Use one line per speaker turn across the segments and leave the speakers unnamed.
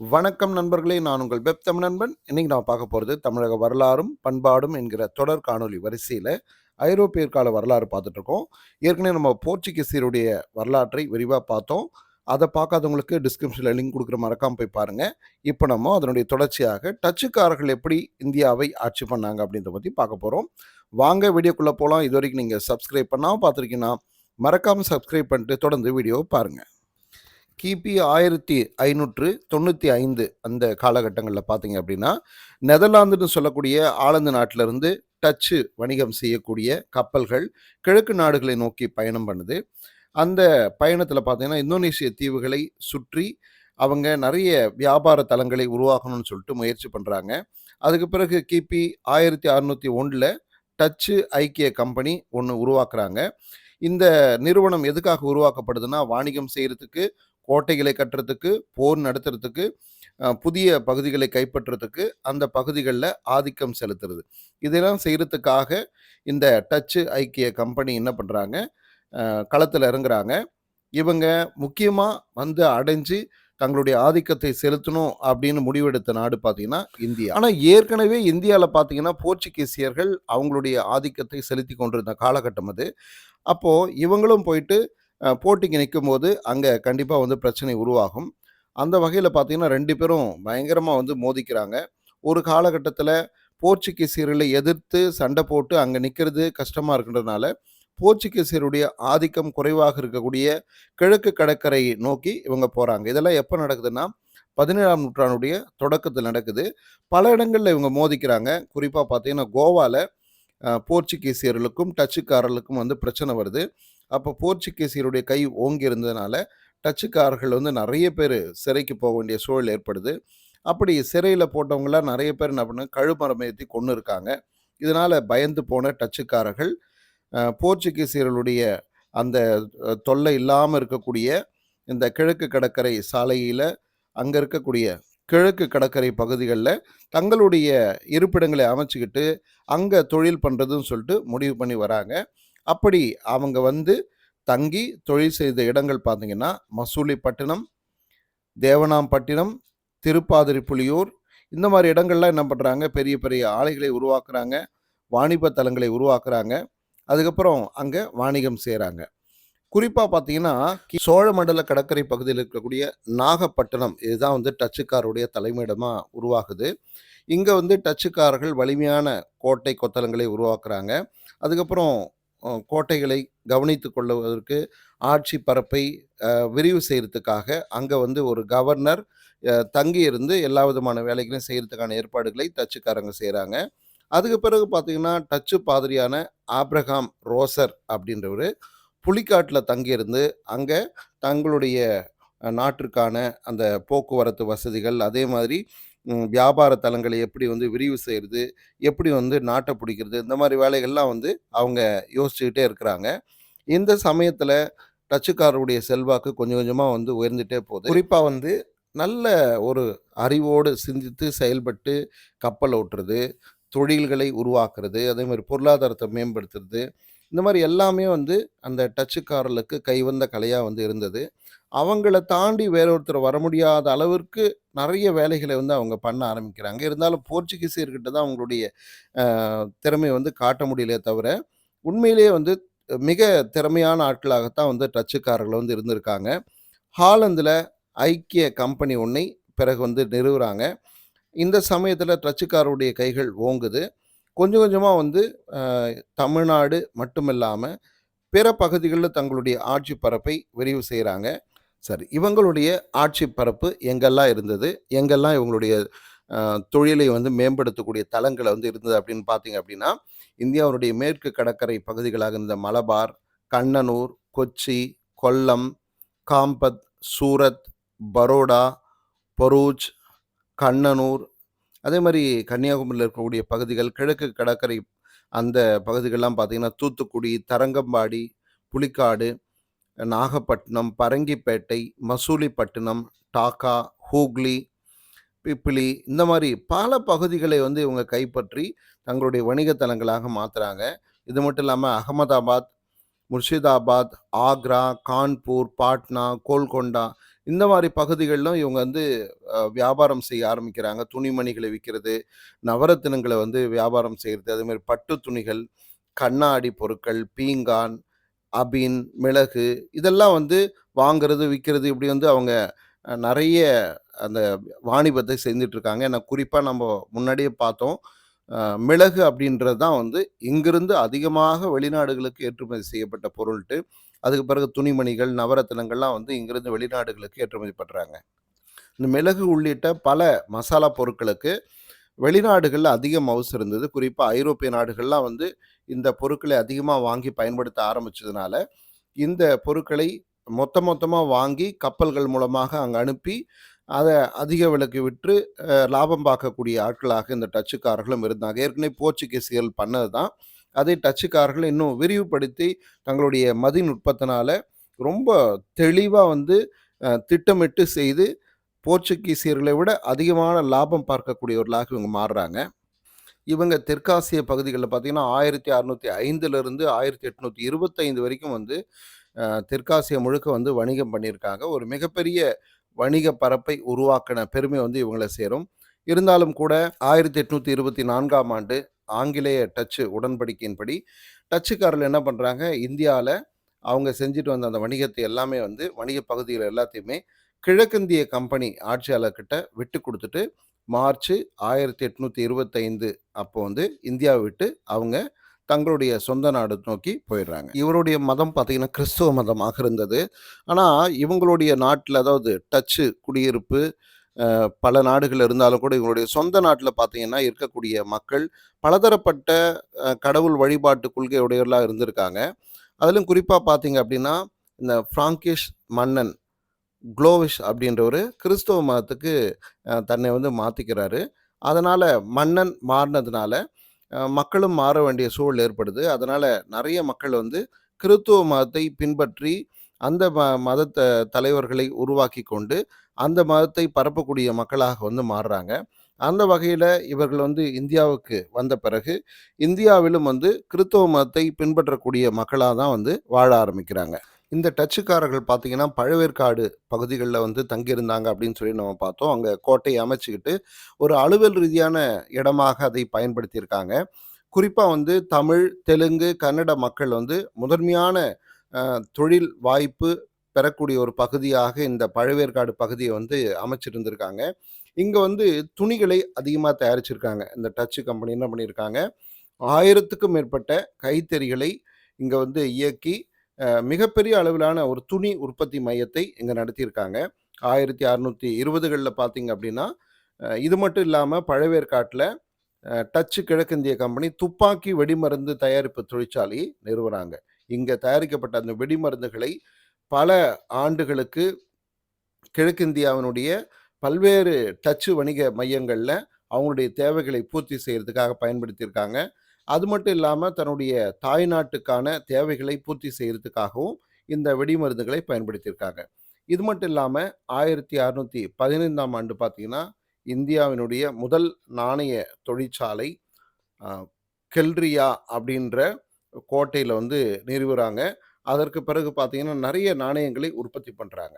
வணக்கம் நண்பர்களே நான் உங்கள் வெப் தமிழ் நண்பன். இன்னைக்கு நான் பார்க்க போகிறது தமிழக வரலாறும் பண்பாடும் என்கிற தொடர் காணொலி வரிசையில் ஐரோப்பியர் கால வரலாறு பார்த்துட்டு இருக்கோம். ஏற்கனவே நம்ம போர்ச்சுகீசியருடைய வரலாற்றை விரிவாக பார்த்தோம். அதை பார்க்காதவங்களுக்கு டிஸ்கிரிப்ஷனில் லிங்க் கொடுக்குற மறக்காமல் போய் பாருங்கள் இப்போ நம்ம அதனுடைய தொடர்ச்சியாக டச்சுக்காரர்கள் எப்படி இந்தியாவை ஆட்சி பண்ணாங்க அப்படின்றத பற்றி பார்க்க போகிறோம் வாங்க வீடியோக்குள்ளே போகலாம் இது வரைக்கும் நீங்கள் சப்ஸ்கிரைப் பண்ணாமல் பார்த்துருக்கீங்கன்னா மறக்காமல் சப்ஸ்கிரைப் பண்ணிட்டு தொடர்ந்து வீடியோவை பாருங்கள் கிபி ஆயிரத்தி ஐநூற்று தொண்ணூற்றி ஐந்து அந்த காலகட்டங்களில் பார்த்தீங்க அப்படின்னா நெதர்லாந்துன்னு சொல்லக்கூடிய ஆலந்து நாட்டிலிருந்து டச்சு வணிகம் செய்யக்கூடிய கப்பல்கள் கிழக்கு நாடுகளை நோக்கி பயணம் பண்ணுது. அந்த பயணத்தில் பார்த்தீங்கன்னா இந்தோனேஷிய தீவுகளை சுற்றி அவங்க நிறைய வியாபார தலங்களை உருவாக்கணும்னு சொல்லிட்டு முயற்சி பண்ணுறாங்க அதுக்கு பிறகு கிபி ஆயிரத்தி அறுநூற்றி ஒன்றில் டச்சு ஐக்கிய கம்பெனி ஒன்று உருவாக்குறாங்க. இந்த நிறுவனம் எதுக்காக உருவாக்கப்படுதுன்னா வாணிகம் செய்கிறதுக்கு கோட்டைகளை கட்டுறதுக்கு போர் நடத்துறதுக்கு புதிய பகுதிகளை கைப்பற்றுறதுக்கு அந்த பகுதிகளில் ஆதிக்கம் செலுத்துறது. இதெல்லாம் செய்கிறதுக்காக இந்த டச்சு ஐக்கிய கம்பெனி என்ன பண்ணுறாங்க களத்தில் இறங்குறாங்க. இவங்க முக்கியமாக வந்து அடைஞ்சு தங்களுடைய ஆதிக்கத்தை செலுத்தணும் அப்படின்னு முடிவெடுத்த நாடு பார்த்தீங்கன்னா இந்தியா. ஆனால் ஏற்கனவே இந்தியாவில் பார்த்தீங்கன்னா போர்ச்சுகீசியர்கள் அவங்களுடைய ஆதிக்கத்தை செலுத்தி கொண்டிருந்த காலகட்டம் அது. அப்போது இவங்களும் போயிட்டு போட்டிக்கு நிற்கும் போது அங்கே கண்டிப்பாக வந்து பிரச்சனை உருவாகும். அந்த வகையில் பார்த்தீங்கன்னா ரெண்டு பேரும் பயங்கரமாக வந்து மோதிக்கிறாங்க. ஒரு காலகட்டத்தில் போர்ச்சுகீசியர்களை எதிர்த்து சண்டை போட்டு அங்கே நிற்கிறது கஷ்டமாக இருக்கின்றதுனால போர்ச்சுகீசியருடைய ஆதிக்கம் குறைவாக இருக்கக்கூடிய கிழக்கு கடற்கரை நோக்கி இவங்க போகிறாங்க இதெல்லாம் எப்போ நடக்குதுன்னா பதினேழாம் நூற்றாண்டுடைய தொடக்கத்தில் நடக்குது. பல இடங்களில் இவங்க மோதிக்கிறாங்க. குறிப்பாக பார்த்தீங்கன்னா கோவாவில் போர்ச்சுகீசியர்களுக்கும் டச்சுக்காரர்களுக்கும் வந்து பிரச்சனை வருது. அப்போ போர்ச்சுகீசியருடைய கை ஓங்கி இருந்ததுனால டச்சுக்காரர்கள் வந்து நிறைய பேர் சிறைக்கு போக வேண்டிய சூழல் ஏற்படுது. அப்படி சிறையில் போட்டவங்களாம் நிறைய பேர் என்ன பண்ண கழுமரம் ஏற்றி கொண்டு இருக்காங்க. இதனால் பயந்து போன டச்சுக்காரர்கள் போர்ச்சுகீசியர்களுடைய அந்த தொல்லை இல்லாமல் இருக்கக்கூடிய இந்த கிழக்கு கடற்கரை சாலையில் அங்கே இருக்கக்கூடிய கிழக்கு கடற்கரை பகுதிகளில் தங்களுடைய இருப்பிடங்களை அமைச்சுக்கிட்டு அங்கே தொழில் பண்ணுறதுன்னு சொல்லிட்டு முடிவு பண்ணி வராங்க. அப்படி அவங்க வந்து தங்கி தொழில் செய்த இடங்கள் பார்த்தீங்கன்னா மசூலிப்பட்டினம் தேவனாம்பட்டினம் திருப்பாதிரி புலியூர் இந்த மாதிரி இடங்கள்லாம் என்ன பண்ணுறாங்க பெரிய பெரிய ஆலைகளை உருவாக்குறாங்க வாணிப தலங்களை உருவாக்குறாங்க. அதுக்கப்புறம் அங்கே வாணிகம் செய்கிறாங்க குறிப்பாக பார்த்தீங்கன்னா சோழமண்டல கடற்கரை பகுதியில் இருக்கக்கூடிய நாகப்பட்டினம் இதுதான் வந்து டச்சுக்காருடைய தலைமையிடமாக உருவாகுது. இங்கே வந்து டச்சுக்காரர்கள் வலிமையான கோட்டை கொத்தலங்களை உருவாக்குறாங்க. அதுக்கப்புறம் கோட்டைகளை கவனித்து கொள்வதற்கு ஆட்சி பரப்பை விரிவு செய்கிறதுக்காக அங்கே வந்து ஒரு கவர்னர் தங்கியிருந்து தங்கி இருந்து எல்லா விதமான வேலைகளையும் செய்கிறதுக்கான ஏற்பாடுகளை டச்சுக்காரங்க செய்கிறாங்க அதுக்கு பிறகு பார்த்தீங்கன்னா டச்சு பாதிரியான ஆப்ரஹாம் ரோசர் அப்படின்றவர் புலிக்காட்டில் தங்கியிருந்து அங்கே தங்களுடைய நாட்டிற்கான அந்த போக்குவரத்து வசதிகள் அதே மாதிரி வியாபார தலங்களை எப்படி வந்து விரிவு செய்கிறது எப்படி வந்து நாட்டை பிடிக்கிறது இந்த மாதிரி வேலைகள்லாம் வந்து அவங்க யோசிச்சுக்கிட்டே இருக்கிறாங்க. இந்த சமயத்தில் டச்சுக்காரருடைய செல்வாக்கு கொஞ்சம் கொஞ்சமாக வந்து உயர்ந்துட்டே போகுது. குறிப்பாக வந்து நல்ல ஒரு அறிவோடு சிந்தித்து செயல்பட்டு கப்பல் ஓட்டுறது தொழில்களை உருவாக்குறது அதே மாதிரி பொருளாதாரத்தை மேம்படுத்துறது இந்த மாதிரி எல்லாமே வந்து அந்த டச்சுக்காரர்களுக்கு கைவந்த கலையாக வந்து இருந்தது. அவங்கள தாண்டி வேற ஒருத்தர் வர முடியாத அளவிற்கு நிறைய வேலைகளை வந்து அவங்க பண்ண ஆரம்பிக்கிறாங்க. இருந்தாலும் போர்ச்சுகீசியர்கிட்ட தான் அவங்களுடைய திறமையை வந்து காட்ட முடியலையே தவிர உண்மையிலேயே வந்து மிக திறமையான ஆட்களாகத்தான் வந்து டச்சுக்காரர்கள் வந்து இருந்திருக்காங்க. ஹாலந்தில் ஐக்கிய கம்பெனி ஒன்றை பிறகு வந்து நிறுவுறாங்க. இந்த சமயத்தில் டச்சுக்காரருடைய கைகள் ஓங்குது. கொஞ்சம் கொஞ்சமாக வந்து தமிழ்நாடு மட்டுமில்லாமல் பிற பகுதிகளில் தங்களுடைய ஆட்சி பரப்பை விரிவு செய்கிறாங்க சரி இவங்களுடைய ஆட்சி பரப்பு எங்கெல்லாம் இருந்தது? எங்கெல்லாம் இவங்களுடைய தொழிலை வந்து மேம்படுத்தக்கூடிய தலங்களை வந்து இருந்தது அப்படின்னு பார்த்தீங்க அப்படின்னா இந்தியாவுடைய மேற்கு கடற்கரை பகுதிகளாக இருந்த மலபார் கண்ணனூர் கொச்சி கொல்லம் காம்பத் சூரத் பரோடா பரூச் கண்ணனூர் அதே மாதிரி கன்னியாகுமரியில் இருக்கக்கூடிய பகுதிகள் கிழக்கு கடற்கரை அந்த பகுதிகள்லாம் பார்த்தீங்கன்னா தூத்துக்குடி தரங்கம்பாடி புலிக்காடு நாகப்பட்டினம் பரங்கிப்பேட்டை மசூலிப்பட்டினம் டாக்கா ஹூக்ளி பிப்பிளி இந்த மாதிரி பல பகுதிகளை வந்து இவங்க கைப்பற்றி தங்களுடைய வணிகத்தலங்களாக மாற்றுறாங்க இது மட்டும் இல்லாமல் அகமதாபாத் முர்ஷிதாபாத் ஆக்ரா கான்பூர் பாட்னா கோல்கொண்டா இந்த மாதிரி பகுதிகளிலும் இவங்க வந்து வியாபாரம் செய்ய ஆரம்பிக்கிறாங்க. துணிமணிகளை விற்கிறது நவரத்தினங்களை வந்து வியாபாரம் செய்கிறது அதுமாரி பட்டு துணிகள், கண்ணாடி பொருட்கள், பீங்கான், அபின், மிளகு இதெல்லாம் வந்து வாங்கிறது விற்கிறது இப்படி வந்து அவங்க நிறைய அந்த வாணிபத்தை செஞ்சுட்ருக்காங்க. ஏன்னா குறிப்பாக நம்ம முன்னாடியே பார்த்தோம். மிளகு அப்படின்றது தான் வந்து இங்கிருந்து அதிகமாக வெளிநாடுகளுக்கு ஏற்றுமதி செய்யப்பட்ட பொருள்ட்டு. அதுக்கு பிறகு துணிமணிகள், நவரத்தினங்கள்லாம் வந்து இங்கிருந்து வெளிநாடுகளுக்கு ஏற்றுமதி பண்ணுறாங்க இந்த மிளகு உள்ளிட்ட பல மசாலா பொருட்களுக்கு வெளிநாடுகளில் அதிக மவுசு இருந்தது. குறிப்பாக ஐரோப்பிய நாடுகள்லாம் வந்து இந்த பொருட்களை அதிகமாக வாங்கி பயன்படுத்த ஆரம்பித்ததுனால இந்த பொருட்களை மொத்த மொத்தமாக வாங்கி கப்பல்கள் மூலமாக அங்கே அனுப்பி, அதை அதிக விலைக்கு விற்று லாபம் பார்க்கக்கூடிய ஆட்களாக இந்த டச்சுக்காரர்களும் இருந்தாங்க. ஏற்கனவே போர்ச்சுகீசியல் பண்ணது தான். அதை டச்சுக்காரர்கள் இன்னும் விரிவுபடுத்தி தங்களுடைய மதிநுட்பத்தினால ரொம்ப தெளிவாக வந்து திட்டமிட்டு செய்து போர்ச்சுகீசியர்களை விட அதிகமான லாபம் பார்க்கக்கூடியவர்களாக இவங்க மாறுறாங்க. இவங்க தெற்காசிய பகுதிகள்ல பார்த்தீங்கன்னா, 1605லிருந்து 1825 வரைக்கும் வந்து தெற்காசிய முழுக்க வந்து வணிகம் பண்ணியிருக்காங்க. ஒரு மிகப்பெரிய வணிக பரப்பை உருவாக்கின பெருமை வந்து இவங்களை சேரும். இருந்தாலும் கூட 1824ஆம் ஆண்டு ஆங்கிலேய டச்சு உடன்படிக்கையின்படி, டச்சுக்காரர்கள் என்ன பண்ணுறாங்க இந்தியாவில் அவங்க செஞ்சுட்டு வந்த அந்த வணிகத்தை எல்லாமே வந்து வணிக பகுதிகள் எல்லாத்தையுமே கிழக்கிந்திய கம்பெனி ஆட்சியாளர்கிட்ட விட்டு கொடுத்துட்டு மார்ச் 1825 அப்போ வந்து இந்தியாவை விட்டு அவங்க தங்களுடைய சொந்த நாடு நோக்கி போயிடுறாங்க. இவருடைய மதம் பார்த்தீங்கன்னா, கிறிஸ்துவ மதமாக இருந்தது. ஆனால் இவங்களுடைய நாட்டில் அதாவது டச்சு குடியிருப்பு பல நாடுகள் இருந்தாலும் கூட, இவங்களுடைய சொந்த நாட்டில் பார்த்தீங்கன்னா, இருக்கக்கூடிய மக்கள் பலதரப்பட்ட கடவுள் வழிபாட்டு கொள்கையுடையவர்களாக இருந்திருக்காங்க. அதிலும் குறிப்பாக பார்த்தீங்க அப்படின்னா, இந்த ஃப்ராங்கிஷ் மன்னன் குளோவிஸ் அப்படின்றவரு கிறிஸ்தவ மதத்துக்கு தன்னை வந்து மாற்றிக்கிறாரு அதனால் மன்னன் மாறினதுனால மக்களும் மாற வேண்டிய சூழல் ஏற்படுது. அதனால் நிறைய மக்கள் வந்து கிறித்துவ மதத்தை பின்பற்றி, அந்த ம மதத்த தலைவர்களை உருவாக்கி கொண்டு, அந்த மதத்தை பரப்பக்கூடிய மக்களாக வந்து மாறுறாங்க. அந்த வகையில் இவர்கள் வந்து இந்தியாவுக்கு வந்த பிறகு, இந்தியாவிலும் வந்து கிறித்துவ மதத்தை பின்பற்றக்கூடிய மக்களாக தான் வந்து வாழ ஆரம்பிக்கிறாங்க. இந்த டச்சுக்காரர்கள் பார்த்தீங்கன்னா, பழவேற்காடு பகுதிகளில் வந்து தங்கியிருந்தாங்க அப்படின்னு சொல்லி நம்ம பார்த்தோம். அங்கே கோட்டையை அமைச்சுக்கிட்டு, ஒரு அலுவல் ரீதியான இடமாக அதை பயன்படுத்தியிருக்காங்க. குறிப்பாக வந்து தமிழ், தெலுங்கு, கன்னட மக்கள் வந்து முதன்மையான தொழில் வாய்ப்பு பெறக்கூடிய ஒரு பகுதியாக இந்த பழவேற்காடு பகுதியை வந்து அமைச்சிருந்திருக்காங்க. இங்கே வந்து துணிகளை அதிகமாக தயாரிச்சிருக்காங்க. இந்த டச்சு கம்பெனி என்ன பண்ணியிருக்காங்க, 1000த்துக்கும் மேற்பட்ட கைத்தறிகளை இங்கே வந்து இயக்கி, மிகப்பெரிய அளவிலான ஒரு துணி உற்பத்தி மையத்தை இங்கே நடத்தியிருக்காங்க. 1620கள்ல பார்த்தீங்க அப்படின்னா, இது மட்டும் இல்லாமல் பழவேற்காட்டில் டச்சு கிழக்கிந்திய கம்பெனி துப்பாக்கி வெடிமருந்து தயாரிப்பு தொழிற்சாலை நிறுவனாங்க இங்கே தயாரிக்கப்பட்ட அந்த வெடிமருந்துகளை பல ஆண்டுகளுக்கு கிழக்கிந்தியாவினுடைய பல்வேறு டச்சு வணிக மையங்களில் அவங்களுடைய தேவைகளை பூர்த்தி செய்கிறதுக்காக பயன்படுத்தியிருக்காங்க. அது மட்டும் இல்லாமல் தன்னுடைய தாய்நாட்டுக்கான தேவைகளை பூர்த்தி செய்கிறதுக்காகவும் இந்த வெடிமருந்துகளை பயன்படுத்தியிருக்காங்க. இது மட்டும் இல்லாமல் ஆயிரத்தி அறுநூற்றி பதினைந்தாம் ஆண்டு பார்த்திங்கன்னா இந்தியாவினுடைய முதல் நாணய தொழிற்சாலை கெல்ரியா அப்படின்ற கோட்டையில் வந்து நிறுவுறாங்க. அதற்கு பிறகு பார்த்தீங்கன்னா, நிறைய நாணயங்களை உற்பத்தி பண்ணுறாங்க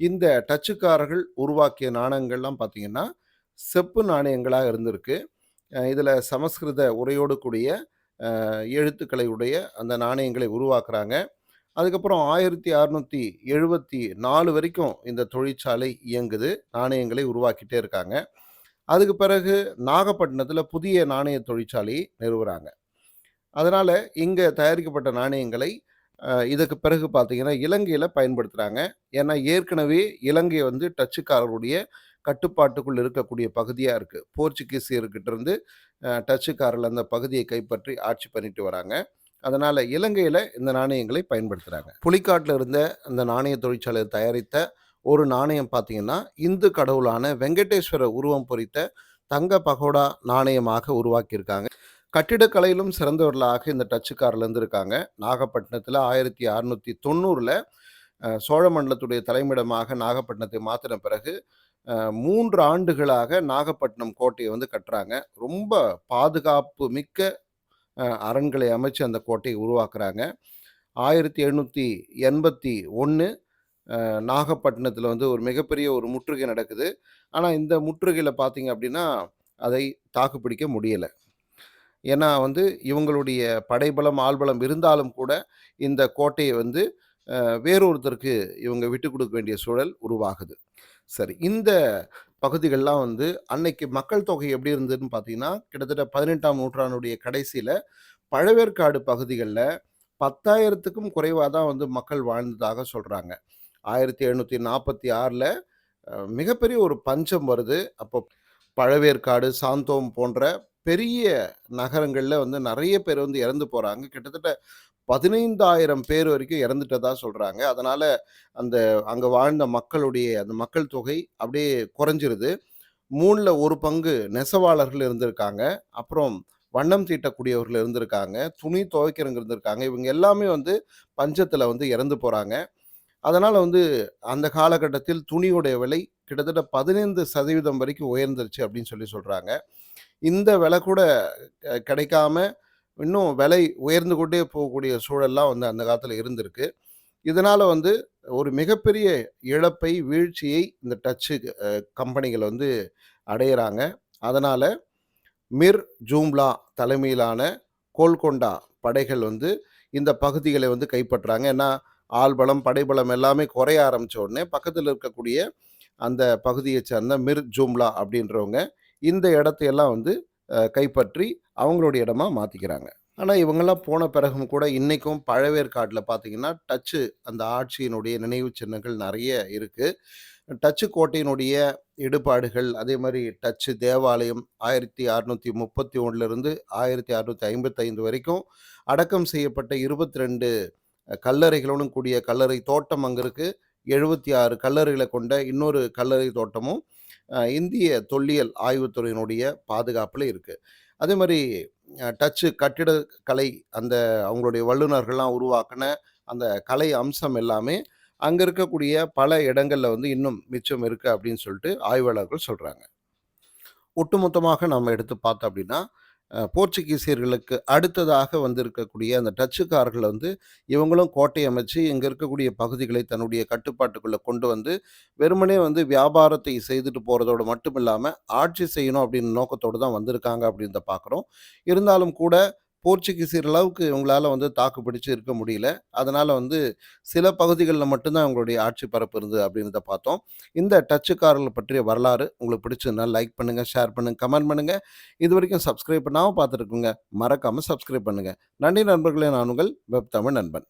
இந்த டச்சுக்காரர்கள் உருவாக்கிய நாணயங்கள்லாம் பார்த்திங்கன்னா செப்பு நாணயங்களாக இருந்திருக்கு. இதில் சமஸ்கிருத உரையோடு கூடிய எழுத்துக்களை உடைய அந்த நாணயங்களை உருவாக்குறாங்க. அதுக்கப்புறம் 1674 வரைக்கும் இந்த தொழிற்சாலை இயங்குது. நாணயங்களை உருவாக்கிட்டே இருக்காங்க. அதுக்கு பிறகு நாகப்பட்டினத்தில் புதிய நாணய தொழிற்சாலையை நிறுவுறாங்க. அதனால் இங்கே தயாரிக்கப்பட்ட நாணயங்களை இதுக்கு பிறகு பார்த்தீங்கன்னா, இலங்கையில் பயன்படுத்துகிறாங்க ஏன்னா ஏற்கனவே இலங்கை வந்து டச்சுக்காரருடைய கட்டுப்பாட்டுக்குள் இருக்கக்கூடிய பகுதியாக இருக்குது போர்ச்சுகீசியர்கிட்ட இருந்து அ டச்சுக்காரர்கள் அந்த பகுதியை கைப்பற்றி ஆட்சி பண்ணிட்டு வராங்க. அதனால் இலங்கையில் இந்த நாணயங்களை பயன்படுத்துகிறாங்க புலிக்காட்டில் இருந்த அந்த நாணய தொழிற்சாலை தயாரித்த ஒரு நாணயம் பார்த்தீங்கன்னா, இந்து கடவுளான வெங்கடேஸ்வர உருவம் பொறித்த தங்க பகோடா நாணயமாக உருவாக்கியிருக்காங்க. கட்டிடக்கலையிலும் சிறந்தவர்களாக இந்த டச்சுக்காரில் இருந்திருக்காங்க. நாகப்பட்டினத்தில 1690ல அ சோழ மண்டலத்துடைய தலைமையிடமாக நாகப்பட்டினத்தை மாற்றின பிறகு, மூன்று ஆண்டுகளாக நாகப்பட்டினம் கோட்டையை வந்து கட்டுறாங்க. ரொம்ப பாதுகாப்பு மிக்க அரண்களை அமைச்சு அந்த கோட்டையை உருவாக்குறாங்க. ஆயிரத்தி எழுநூற்றி எண்பத்தி ஒன்று நாகப்பட்டினத்தில் வந்து ஒரு மிகப்பெரிய ஒரு முற்றுகை நடக்குது. ஆனால் இந்த முற்றுகையில் பார்த்தீங்க அப்படின்னா அதை தாக்குப்பிடிக்க முடியலை ஏன்னா வந்து இவங்களுடைய படைபலம், ஆள்பலம் இருந்தாலும் கூட இந்த கோட்டையை வந்து வேறொருத்தருக்கு இவங்க விட்டு கொடுக்க வேண்டிய சூழல் உருவாகுது. சரி, இந்த பகுதிகள்லாம் வந்து அன்னைக்கு மக்கள் தொகை எப்படி இருந்ததுன்னு பார்த்தீங்கன்னா, கிட்டத்தட்ட 18ஆம் நூற்றாண்டுடைய கடைசியில் பழவேற்காடு பகுதிகளில் பத்தாயிரத்துக்கும் குறைவாக தான் வந்து மக்கள் வாழ்ந்ததாக சொல்கிறாங்க ஆயிரத்தி எழுநூற்றி நாற்பத்தி ஆறில் மிகப்பெரிய ஒரு பஞ்சம் வருது. அப்போ பழவேற்காடு, சாந்தோம் போன்ற பெரிய நகரங்களில் வந்து நிறைய பேர் வந்து இறந்து போகிறாங்க கிட்டத்தட்ட 15,000 பேர் வரைக்கும் இறந்துட்டதா சொல்கிறாங்க அதனால் அந்த அங்கே வாழ்ந்த மக்களுடைய அந்த மக்கள் தொகை அப்படியே குறைஞ்சிருது. 3ல 1 பங்கு நெசவாளர்கள் இருந்திருக்காங்க. அப்புறம் வண்ணம் தீட்டக்கூடியவர்கள் இருந்திருக்காங்க. துணி துவைக்கிறவங்க இருந்திருக்காங்க. இவங்க எல்லாமே வந்து பஞ்சத்தில் வந்து இறந்து போகிறாங்க அதனால் வந்து அந்த காலகட்டத்தில் துணியுடைய விலை கிட்டத்தட்ட 15% வரைக்கும் உயர்ந்துருச்சு அப்படின்னு சொல்லி சொல்கிறாங்க இந்த விலை கூட கிடைக்காம இன்னும் விலை உயர்ந்து கொண்டே போகக்கூடிய சூழல்லாம் வந்து அந்த காலத்தில் இருந்திருக்கு. இதனால் வந்து ஒரு மிகப்பெரிய இழப்பை, வீழ்ச்சியை இந்த டச்சு கம்பெனிகள் வந்து அடையிறாங்க அதனால் மிர் ஜூம்லா தலைமையிலான கோல்கொண்டா படைகள் வந்து இந்த பகுதிகளை வந்து கைப்பற்றுறாங்க ஏன்னா, ஆள்பலம், படைபலம் எல்லாமே குறைய ஆரம்பித்த உடனே பக்கத்தில் இருக்கக்கூடிய அந்த பகுதியை சேர்ந்த மிர் ஜூம்லா அப்படின்றவங்க இந்த இடத்தையெல்லாம் வந்து கைப்பற்றி அவங்களுடைய இடமா மாற்றிக்கிறாங்க ஆனால் இவங்கெல்லாம் போன பிறகும் கூட இன்றைக்கும் பழவேற்காட்டில் பார்த்தீங்கன்னா, டச்சு அந்த ஆட்சியினுடைய நினைவு சின்னங்கள் நிறைய இருக்குது டச்சு கோட்டையினுடைய இடுபாடுகள், அதே மாதிரி டச்சு தேவாலயம் 1631லிருந்து 1655 வரைக்கும் அடக்கம் செய்யப்பட்ட இருபத்தி ரெண்டு கல்லறைகளுடன் கூடிய கல்லறை தோட்டம் அங்க எழுபத்தி ஆறு கல்லறைகளை கொண்ட இன்னொரு கல்லறை தோட்டமும் இந்திய தொல்லியல் ஆய்வுத்துறையினுடைய பாதுகாப்பில் இருக்குது அதே மாதிரி டச்சு கட்டிடக்கலை அந்த அவங்களுடைய வல்லுனர்கள்லாம் உருவாக்கின அந்த கலை அம்சம் எல்லாமே அங்கே இருக்கக்கூடிய பல இடங்களில் வந்து இன்னும் மிச்சம் இருக்குது அப்படின்னு சொல்லிட்டு ஆய்வாளர்கள் சொல்கிறாங்க ஒட்டுமொத்தமாக நம்ம எடுத்து பார்த்தோம் அப்படின்னா, போர்ச்சுகீசியர்களுக்கு அடுத்ததாக வந்திருக்கக்கூடிய அந்த டச்சுக்காரர்கள் வந்து இவங்களும் கோட்டை அமைச்சு இங்கே இருக்கக்கூடிய பகுதிகளை தன்னுடைய கட்டுப்பாட்டுக்குள்ளே கொண்டு வந்து, வெறுமனே வந்து வியாபாரத்தை செய்துட்டு போகிறதோடு மட்டும் இல்லாமல் ஆட்சி செய்யணும் அப்படின்னு நோக்கத்தோடு தான் வந்திருக்காங்க அப்படின்றத பார்க்குறோம். இருந்தாலும் கூட போர்ச்சுகீசியர் அளவுக்கு இவங்களால் வந்து தாக்கு பிடிச்சு இருக்க முடியல. அதனால் வந்து சில பகுதிகளில் மட்டும்தான் அவங்களுடைய ஆட்சி பரப்பு இருந்தது அப்படின்றத பார்த்தோம். இந்த டச்சுக்காரர்கள் பற்றிய வரலாறு உங்களுக்கு பிடிச்சதுன்னா லைக் பண்ணுங்கள் ஷேர் பண்ணுங்கள் கமெண்ட் பண்ணுங்கள் இது வரைக்கும் சப்ஸ்கிரைப் பண்ணாமல் பார்த்துருக்குங்க மறக்காமல் சப்ஸ்கிரைப் பண்ணுங்கள் நன்றி நண்பர்களே! நான் உங்கள் வெப் தமிழ் நண்பன்.